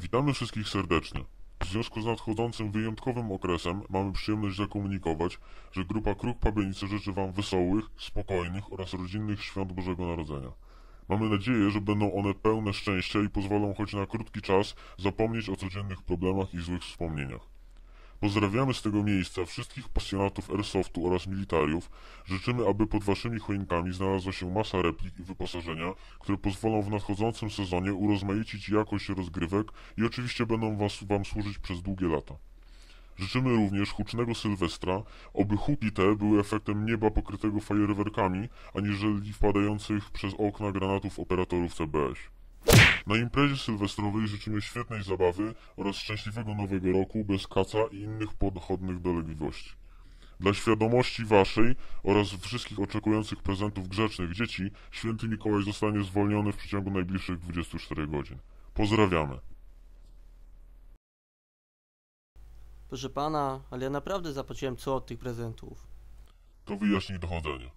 Witamy wszystkich serdecznie. W związku z nadchodzącym wyjątkowym okresem mamy przyjemność zakomunikować, że grupa Kruk Pabianice życzy Wam wesołych, spokojnych oraz rodzinnych świąt Bożego Narodzenia. Mamy nadzieję, że będą one pełne szczęścia i pozwolą choć na krótki czas zapomnieć o codziennych problemach i złych wspomnieniach. Pozdrawiamy z tego miejsca wszystkich pasjonatów airsoftu oraz militariów. Życzymy, aby pod waszymi choinkami znalazła się masa replik i wyposażenia, które pozwolą w nadchodzącym sezonie urozmaicić jakość rozgrywek i oczywiście będą was, wam służyć przez długie lata. Życzymy również hucznego Sylwestra, oby huki te były efektem nieba pokrytego fajerwerkami, aniżeli wpadających przez okna granatów operatorów CBS. Na imprezie sylwestrowej życzymy świetnej zabawy oraz szczęśliwego nowego roku bez kaca i innych podchodnych dolegliwości. Dla świadomości waszej oraz wszystkich oczekujących prezentów grzecznych dzieci, święty Mikołaj zostanie zwolniony w przeciągu najbliższych 24 godzin. Pozdrawiamy. Proszę pana, ale ja naprawdę zapłaciłem co od tych prezentów. To wyjaśnij dochodzenie.